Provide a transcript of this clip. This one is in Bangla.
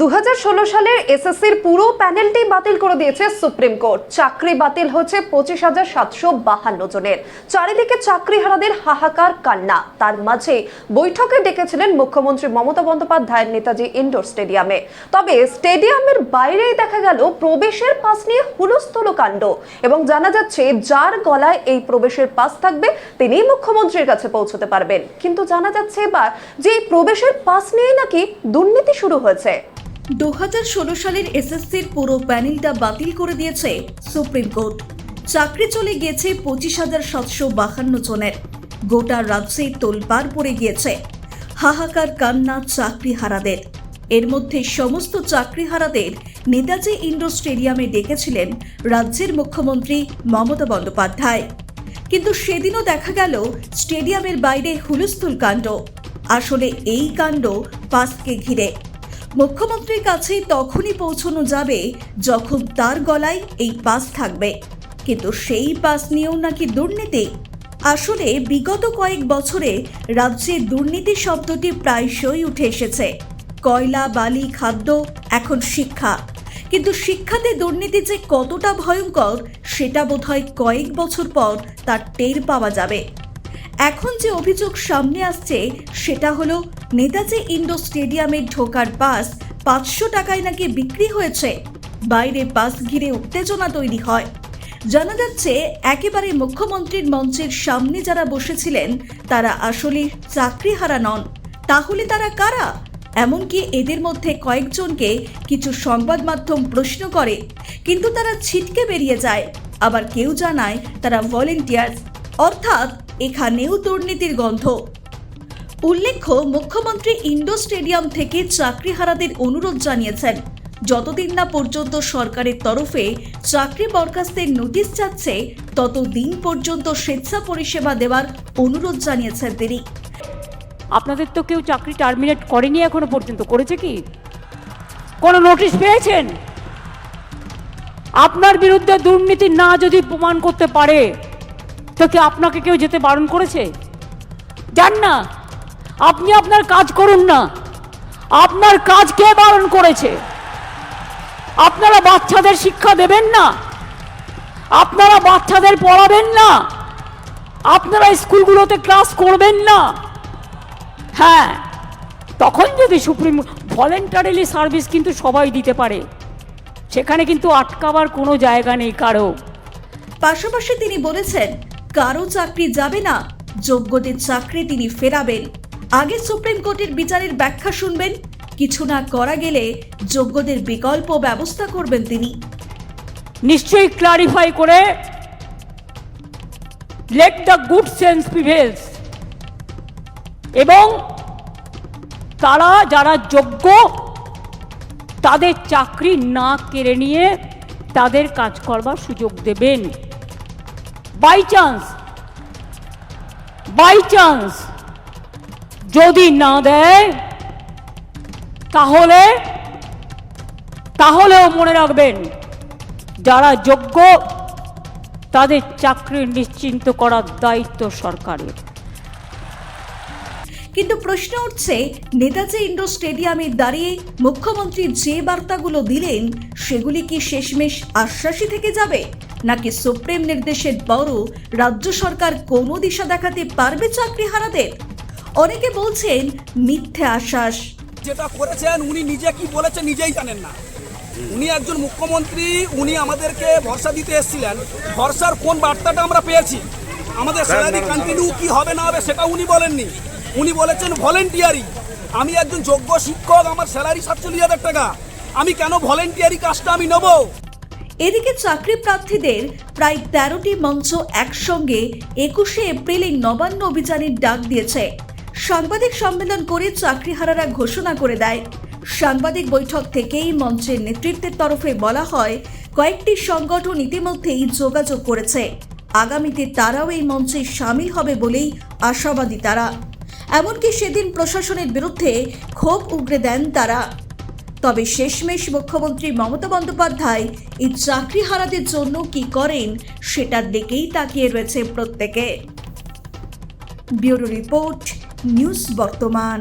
দু হাজার ষোলো সালের এসএসসির পুরো প্যানেলটি বাতিল করে দিয়েছে সুপ্রিম কোর্ট। চাকরি বাতিল হচ্ছে পঁচিশ হাজার সাতশো বাহান্ন জনের। চারিদিকে চাকরিহারাদের হাহাকার কান্না। তার মাঝে বৈঠকে ডেকেছিলেন মুখ্যমন্ত্রী মমতা বন্দ্যোপাধ্যায়ের নেতাজি ইনডোর স্টেডিয়ামে। তবে স্টেডিয়ামের বাইরেই দেখা গেল প্রবেশের পাস নিয়ে হুলস্থুল কাণ্ড। এবং জানা যাচ্ছে, যার গলায় এই প্রবেশের পাস থাকবে তিনি মুখ্যমন্ত্রীর কাছে পৌঁছতে পারবেন। কিন্তু জানা যাচ্ছে এবার যে এই প্রবেশের পাস নিয়ে নাকি দুর্নীতি শুরু হয়েছে। দু হাজার ষোলো সালের এসএসসির পুরো প্যানেলটা বাতিল করে দিয়েছে সুপ্রিম কোর্ট। চাকরি চলে গিয়েছে পঁচিশ হাজার সাতশো বাহান্ন জনের। গোটা রাজ্যে তোলপাড় পড়ে গিয়েছে। হাহাকার কান্না চাকরি হারাদের এর মধ্যে সমস্ত চাকরি হারাদের নেতাজি ইন্ডোর স্টেডিয়ামে ডেকেছিলেন রাজ্যের মুখ্যমন্ত্রী মমতা বন্দ্যোপাধ্যায়। কিন্তু সেদিনও দেখা গেল স্টেডিয়ামের বাইরে হুলস্থুল কাণ্ড। আসলে এই কাণ্ড পাসকে ঘিরে। মুখ্যমন্ত্রীর কাছে তখনই পৌঁছানো যাবে যখন তার গলায় এই পাস থাকবে। কিন্তু সেই পাস নিয়েও নাকি দুর্নীতি। আসলে বিগত কয়েক বছরে রাজ্যে দুর্নীতি শব্দটি প্রায়শই উঠে এসেছে। কয়লা, বালি, খাদ্য, এখন শিক্ষা। কিন্তু শিক্ষাতে দুর্নীতি যে কতটা ভয়ঙ্কর, সেটা বোধহয় কয়েক বছর পর তার টের পাওয়া যাবে। এখন যে অভিযোগ সামনে আসছে, সেটা হলো নেতাজি ইন্ডোর স্টেডিয়ামে ঢোকার পাস পাঁচশো টাকায় নাকি বিক্রি হয়েছে। বাইরে পাস ঘিরে উত্তেজনা তৈরি হয়। জানা যাচ্ছে, একেবারে মুখ্যমন্ত্রীর মঞ্চের সামনে যারা বসেছিলেন, তারা আসলে চাকরিহারা নন। তাহলে তারা কারা? এমনকি এদের মধ্যে কয়েকজনকে কিছু সংবাদ মাধ্যম প্রশ্ন করে, কিন্তু তারা ছিটকে বেরিয়ে যায়। আবার কেউ জানায় তারা ভলেন্টিয়ার অর্থাৎ এখানেও দুর্নীতির গন্ধ। উল্লেখ্য, মুখ্যমন্ত্রী ইন্ডো স্টেডিয়াম থেকে চাকরিহারাদের অনুরোধ জানিয়েছেন। যতদিন না পর্যন্ত সরকারের তরফে চাকরি বরখাস্তের নোটিশ যাচ্ছে, ততদিন পর্যন্ত স্বেচ্ছা পরিষেবা দেওয়ার অনুরোধ জানিয়েছেন তিনি। আপনাদের তো কেউ চাকরি টার্মিনেট করেনি এখনও পর্যন্ত, করেছে কি? কোনো নোটিশ পেয়েছেন? আপনার বিরুদ্ধে দুর্নীতি না যদি প্রমাণ করতে পারে তো কি আপনাকে কেউ যেতে বারণ করেছে? যান না। আপনি আপনার কাজ করুন না। আপনার কাজ কে বারণ করেছে? আপনারা বাচ্চাদের শিক্ষা দেবেন না? আপনারা বাচ্চাদের পড়াবেন না? আপনারা স্কুলগুলোতে ক্লাস করবেন না? হ্যাঁ তখন যদি সুপ্রিম ভলেন্টারিলি সার্ভিস কিন্তু সবাই দিতে পারে। সেখানে কিন্তু আটকাবার কোনো জায়গা নেই কারও। পাশাপাশি তিনি বলেছেন কারও চাকরি যাবে না, যোগ্যদের চাকরি তিনি ফেরাবেন। আগে সুপ্রিম কোর্টের বিচারের ব্যাখ্যা শুনবেন, কিছু না করা গেলে যোগ্যদের বিকল্প ব্যবস্থা করবেন তিনি। নিশ্চয়ই ক্লারিফাই করে let the good sense prevails এবং তারা যারা যোগ্য, তাদের চাকরি না কেড়ে নিয়ে তাদের কাজ করবার সুযোগ দেবেন। বাই চান্স বাই চান্স যদি না দেয়, তাহলে, তাহলেও মনে রাখবেন, যারা যোগ্য, তাদের চাকরি নিশ্চিন্ত করার দায়িত্ব সরকারের। কিন্তু প্রশ্ন উঠছে, নেতাজি ইন্ডোর স্টেডিয়ামে দাঁড়িয়ে মুখ্যমন্ত্রী যে বার্তাগুলো দিলেন, সেগুলি কি শেষমেশ আশ্বাসী থেকে যাবে? নাকি সুপ্রিম নির্দেশের বড় রাজ্য সরকার কোনো দিশা দেখাতে পারবে চাকরি হারাদের? অনেকে বলছেন মিথ্যে আশ্বাস। যেটা করেছেন উনি নিজে কি বলেছেন নিজেই জানেন না। উনি একজন মুখ্যমন্ত্রী উনি আমাদেরকে ভরসা দিতে এসেছিলেন। ভরসার কোন বার্তাটা আমরা পেয়েছি? আমাদের স্যালারি কন্টিনিউ কি হবে না হবে সেটা উনি বলেননি। উনি বলেছেন ভলেন্টিয়ারি আমি একজন যোগ্য শিক্ষক আমার স্যালারি সাতচল্লিশ হাজার টাকা। আমি কেন ভলেন্টিয়ারি কাজটা আমি নেব? এদিকে চাকরি প্রার্থীদের প্রায় তেরোটি মঞ্চ একসঙ্গে একুশে এপ্রিলে নবান্ন অভিযানের ডাক দিয়েছে। সাংবাদিক সম্মেলন করে চাকরিহারারা ঘোষণা করে দেয়। সাংবাদিক বৈঠক থেকেই মঞ্চের নেতৃত্বের তরফে বলা হয়, কয়েকটি সংগঠন ইতিমধ্যেই যোগাযোগ করেছে। আগামীতে তারাও এই মঞ্চে সামিল হবে বলেই আশাবাদী তারা। এমনকি সেদিন প্রশাসনের বিরুদ্ধে ক্ষোভ উগরে দেন তারা। তবে শেষমেশ মুখ্যমন্ত্রী মমতা বন্দ্যোপাধ্যায় এই চাকরি হারাদের জন্য কি করেন সেটার দিকেই তাকিয়ে রয়েছে প্রত্যেকে। ব্যুরো রিপোর্ট, নিউজ বর্তমান।